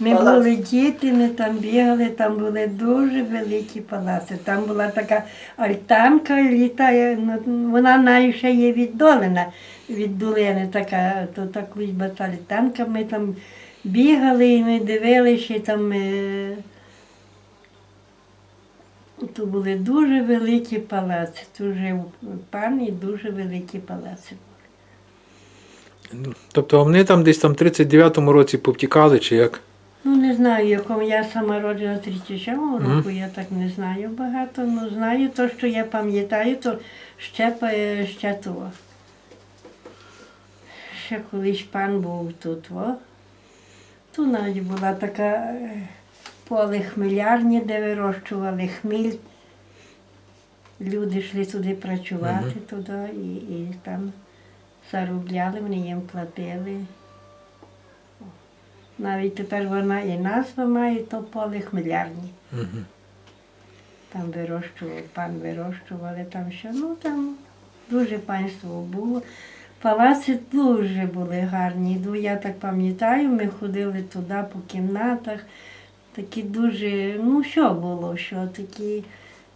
Ми палац. були діти, ми там бігали, там були дуже великі палаци. Там була така альтанка, літає, ну, вона навіть ще є віддолена від долини, така, то так колись та альтанка, ми там бігали і ми дивилися, там е, то були дуже великі палаци. Тут жив пан і дуже великі палаци. Тобто вони там десь там в 39-му році повтікали, чи як? Ну, не знаю, якому я сама роджена 37-го Мгм. року, я так не знаю багато. Ну, знаю то, що я пам'ятаю, то ще, ще того. Ще колись пан був тут. О. Тут навіть була така е, поле хмелярні, де вирощували хміль. Люди йшли туди працювати туди і, і там заробляли, вони їм платили. Навіть тепер вона і назва має, то поле хмелярні. Угу. Там вирощував, пан вирощували там ще. Ну там дуже панство було. Палаци дуже були гарні. Ну, я так пам'ятаю, ми ходили туди по кімнатах. Такі дуже, ну що було, що такі.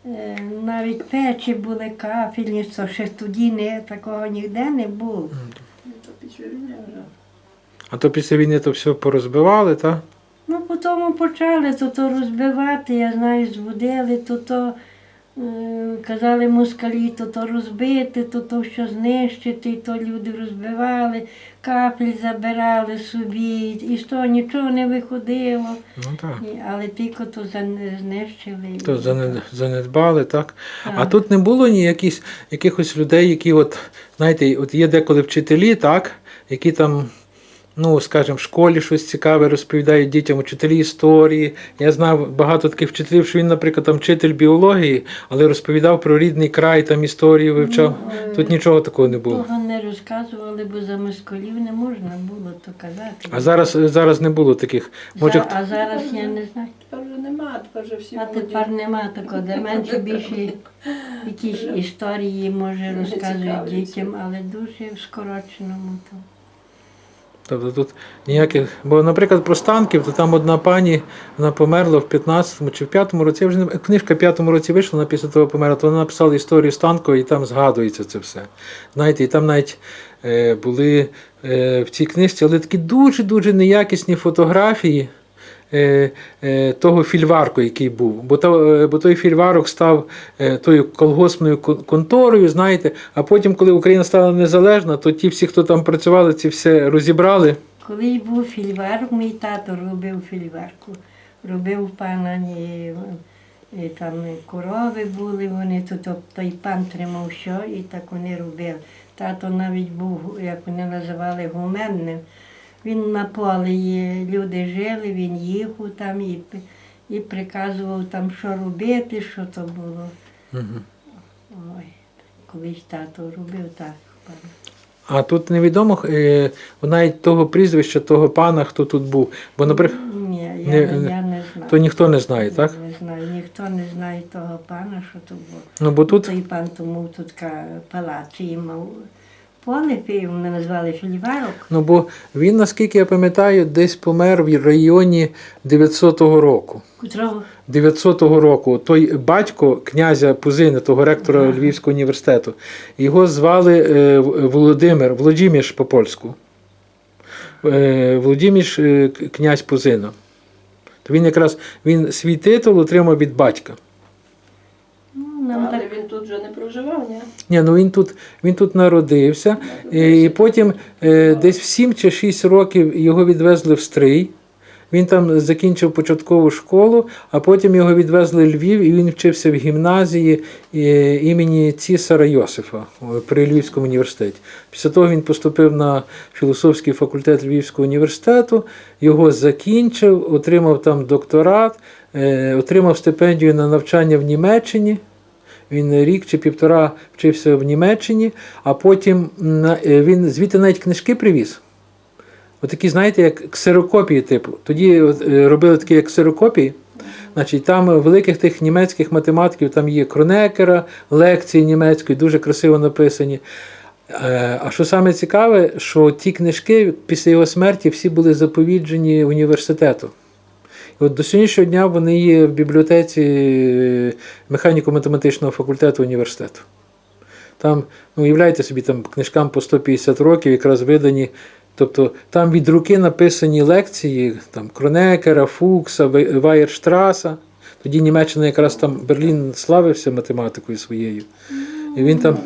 Е, Навіть печі були кафельні, що ще тоді не, такого ніде не було. А то після війни то все порозбивали, так? Ну, потім почали то, то розбивати, я знаю, зводили, то, то казали москалі, то, то розбити, то, то що знищити, то люди розбивали, каплі забирали собі, і з того нічого не виходило. Ну так. І, але тільки то знищили. То зане- занедбали, так? А тут не було ніяких якихось людей, які, от, знаєте, от є деколи вчителі, так, які там, ну, скажімо, в школі щось цікаве розповідають дітям, учителі історії. Я знав багато таких вчителів, що він, наприклад, там вчитель біології, але розповідав про рідний край, там історію вивчав. Ну, Тут нічого такого не було. Того не розказували, бо за москалів не можна було то казати. А зараз, зараз не було таких. Може, За- хто- а зараз я не знаю. Тепер вже нема, тепер вже всі А молоді. тепер нема такого, де менше більше якісь історії може розказують цікавляться. дітям, але дуже в скороченому. То. Тобто тут ніяких. Бо, наприклад, про станків, то там одна пані вона померла в 15-му чи в 5-му році. Я вже не... Книжка в 5-му році вийшла, вона після того померла, то вона написала історію Станкова і там згадується це все. Знаєте, і там навіть е, були е, в цій книжці, але такі дуже-дуже неякісні фотографії. Е, е, Того фільварку, який був. Бо, то, е, бо той фільварок став тою колгоспною конторою, знаєте, а потім, коли Україна стала незалежна, то ті всі, хто там працювали, ці все розібрали. Колись був фільварок, мій тато робив фільварку. Робив пана там корови були, вони тут то, той пан тримав що, і так вони робили. Тато навіть був, як вони називали, гуменним. Він на полі люди жили, він їхав там і, і приказував там, що робити, що то було. Мгм. Ой, колись тато робив так. А тут невідомо е, навіть того прізвища, того пана, хто тут був. Бо, наприклад, Ні, я, Не- я не знаю. то ніхто не знає, так? Не знаю, ніхто не знає того пана, що то було. Ну, бо тут Той пан тому тут ка- палац і мав поле, ми назвали Фільварок. Ну, бо він, наскільки я пам'ятаю, десь помер в районі 900-го року. Котрого 900-го року той батько князя Пузини, того ректора Львівського університету, його звали е, Володимир, Володиміш по-польську. Е, Володиміш е, князь Пузино. То він якраз він свій титул отримав від батька. ну, нам так вже не проживав, ні? Ні, ну він тут, він тут народився, і, і потім е, десь в 7 чи 6 років його відвезли в Стрий. Він там закінчив початкову школу, а потім його відвезли в Львів, і він вчився в гімназії е, імені Цісара Йосифа при Львівському університеті. Після того він поступив на філософський факультет Львівського університету, його закінчив, отримав там докторат, е, отримав стипендію на навчання в Німеччині. Він рік чи півтора вчився в Німеччині, а потім е, він звідти навіть книжки привіз. Отакі, знаєте, як ксерокопії типу. Тоді е, робили такі як ксерокопії. Значить, там великих тих німецьких математиків, там є Кронекера, лекції німецької, дуже красиво написані. Е, А що саме цікаве, що ті книжки після його смерті всі були заповіджені університету. І от до сьогоднішнього дня вони є в бібліотеці е, механіко-математичного факультету університету. Там, ну, уявляєте собі, там книжкам по 150 років якраз видані. Тобто там від руки написані лекції там, Кронекера, Фукса, Вайерштраса. Тоді Німеччина якраз там Берлін славився математикою своєю. І він там.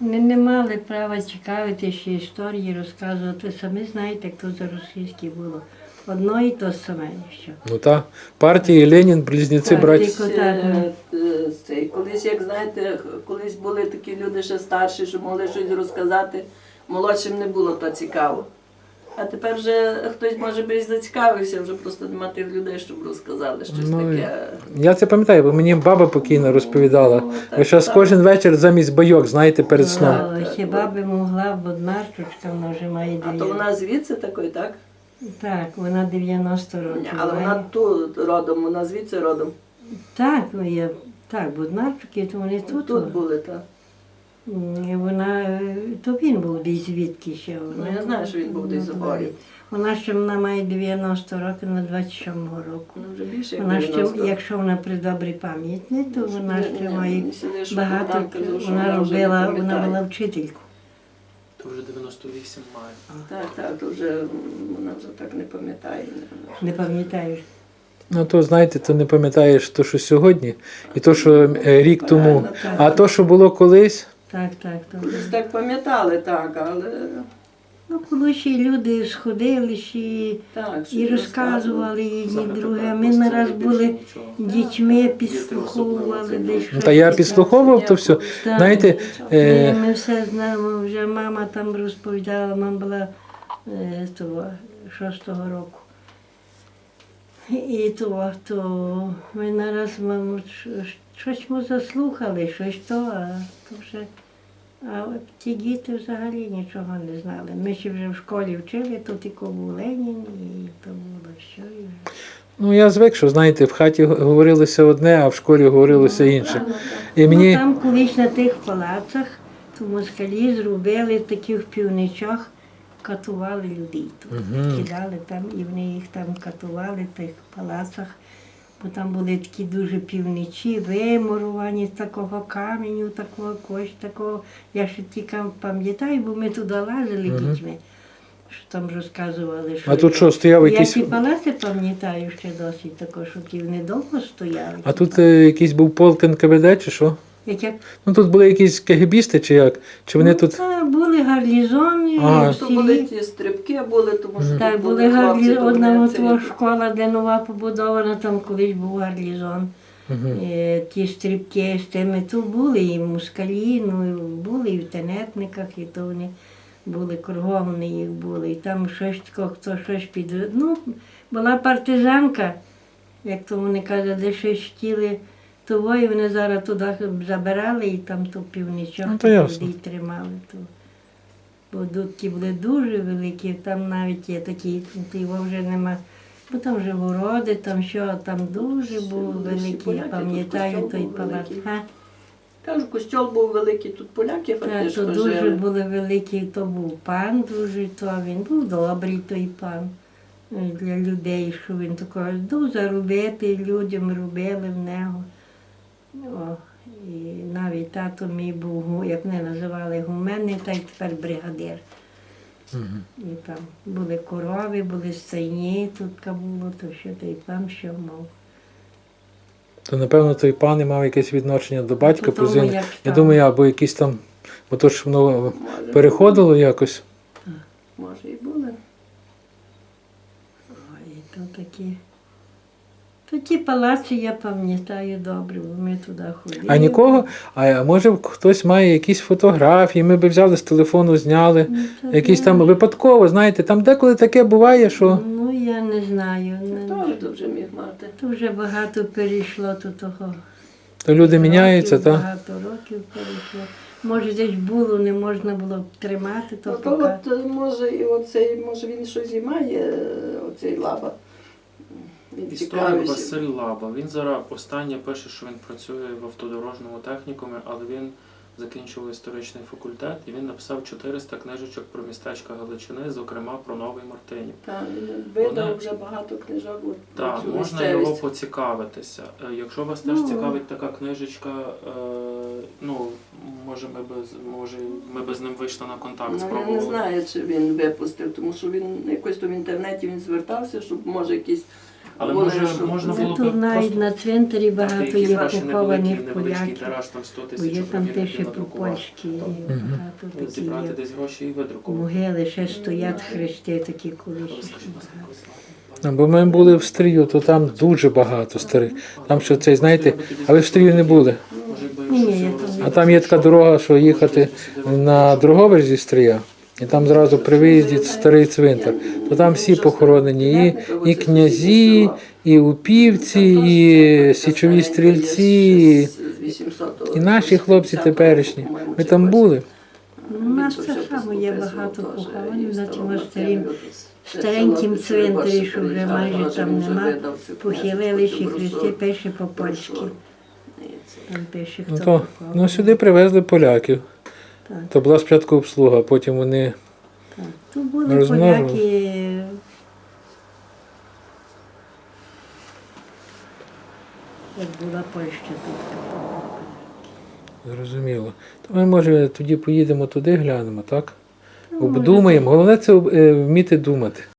Ми не мали права цікавити ще історії, розказувати. Самі знаєте, як то за російське було. Одно і то саме. Що. Ну та партії Ленін, Так, браті. тільки- Отак, Е, е, цей, колись, як знаєте, колись були такі люди ще старші, що могли щось розказати. Молодшим не було то цікаво. А тепер вже хтось може би і зацікавився, вже просто нема тих людей, щоб розказали щось Ну, таке. Я це пам'ятаю, бо мені баба покійна розповідала. Ну, так, Ви зараз так. кожен вечір замість байок, знаєте, перед сном. А, Хіба би могла б одна штучка, вона вже має А дві. то вона звідси такої, так? Так, вона 90 років. Але вона тут родом, вона звідси родом. Так, ну, я, так, Боднарчуки, то вони тут. Тут були, так. І Вона, е, то він був десь звідки ще. Вона, Ну, я знаю, що він був десь Ну. Вона ще вона має 90 років на 27 року. Ну, вже більше як Вона ще, 90. якщо вона при добрій пам'яті, то вона ще має багато. Вона робила, вона була вчительку. То вже 98 має. Так, так, то вже вона вже так не пам'ятає. Не пам'ятаєш. Ну то знаєте, то не пам'ятаєш то, що сьогодні, і то, що е, рік тому. Правильно, так. А то, що було колись, Так, так. То. Колись так пам'ятали, так, але Ну, коли ще люди сходили ще і- так. і розказували їдні друге. а Ми не раз були дітьми, підслуховували десь. ну, та я підслуховував то все. Так. Знаєте, Ми, е, ми все знаємо, вже мама там розповідала, мама була е, того, шостого року. І то, то ми нараз мамо, щ- щось ми заслухали, щось то, а то вже. А от ті діти взагалі нічого не знали. Ми ще вже в школі вчили, то тільки був Ленін, і то було що. І вже. ну я звик, що знаєте, в хаті говорилося одне, а в школі говорилося інше. І Ну, там колись на тих палацах, то москалі зробили такі в півничах, катували людей тут. Мгм. Кидали там, і вони їх там катували в тих палацах. Бо там були такі дуже півничі, вимуровані з такого каменю, такого когось такого. Я ще тільки пам'ятаю, бо ми туди лазили Мгм. дітьми. Що там розказували, що а тут що, стояв я якийсь. ті палаци пам'ятаю ще досить також, що ті вони довго стояли. А тут е, якийсь був полк НКВД чи що? Як Ну тут були якісь кегебісти чи як? Чи вони Ну, тут. та, були гарлізони Ага. То були ті стрибки були, тому що Так, були то одна от школа, де нова побудована, там колись був гарлізон. Мгм. Е, Ті стрибки з тими то були і мускалі, ну і були і в тенетниках, і то вони були кругом вони їх були. І там щось хто щось під. Ну, була партизанка, як то вони кажуть, де щось хотіли того, і вони зараз туди забирали і там то північок Ну, то людей тримали. То. Бо дудки були дуже великі, там навіть є такі, його вже нема. Бо там вже городи, там що, там дуже був Всі великий, я пам'ятаю той палац. Кажу, костьол був великий, тут поляки Так, фактично то дуже були великі, то був пан дуже, то він був добрий той пан е, для людей, що він такого дуже робити людям робили в нього. О, і навіть тато мій був, як мене називали, гуменний, та й тепер бригадир. Мгм. І там були корови, були стайні, тут було, то що той пан що мав. То напевно той пан і мав якесь відношення до батька тому, як Я там. думаю, або якісь там, бо то ж воно Може, переходило якось. Може і були. Ой, то такі. То ті палаці я пам'ятаю добре, бо ми туди ходили. А нікого, а може хтось має якісь фотографії, ми би взяли з телефону, зняли. Ну, Якісь там випадково, знаєте, там деколи таке буває, що. Ну, я не знаю. Не... Теж то вже міг мати. Вже багато перейшло до того. То люди міняються, так? Багато років перейшло. Може, десь було, не можна було тримати, то Ну, то поки. от е, може і оцей, може він щось і має, е, оцей лаба. Він Історик цікавився. Василь Лаба. Він зараз останнє пише, що він працює в автодорожному технікумі, але він закінчував історичний факультет, і він написав 400 книжечок про містечка Галичини, зокрема про Новий Мартинів. Він видав Вони- вже багато книжок. от про Так, цю можна місцевість. його поцікавитися. Е, Якщо вас теж Ну. цікавить така книжечка, е, ну може ми би з- може ми би з ним вийшли на контакт, Ну, я не спробували. знаю, чи він випустив, тому що він якось то в інтернеті він звертався, щоб може якісь Але може можна Ну, було тут навіть на цвинтарі багато є похованих поляків. там 100 Бо тисяч є там примірників пише надрукувати. по-польськи, Тобто, багато такі Зібрати є. десь гроші і видрукувати. Могили ще стоять хрести такі Ну, Бо ми були в стрію, то там дуже багато старих. Там що цей, знаєте, а ви в стрію не були. Ні, я там- розуміти, А там є така дорога, що їхати на Дрогович зі стрія, і там зразу при виїзді старий цвинтар. То там всі похоронені, і, і князі, і упівці, і січові стрільці, і наші хлопці теперішні. Ми там були. Ну, у нас так само є багато похованих на цьому старім, старенькім цвинтарі, що вже майже там нема. Похилили ще хрести, пише по-польськи. Там пише, Ну, то, ну сюди привезли поляків. Так. То була спочатку обслуга, а потім вони. Так. Тут були розмножили. поляки. Як була Польща тут. Зрозуміло. То ми, може, тоді поїдемо туди, глянемо, так? Ну, Обдумаємо. Головне це е, вміти думати.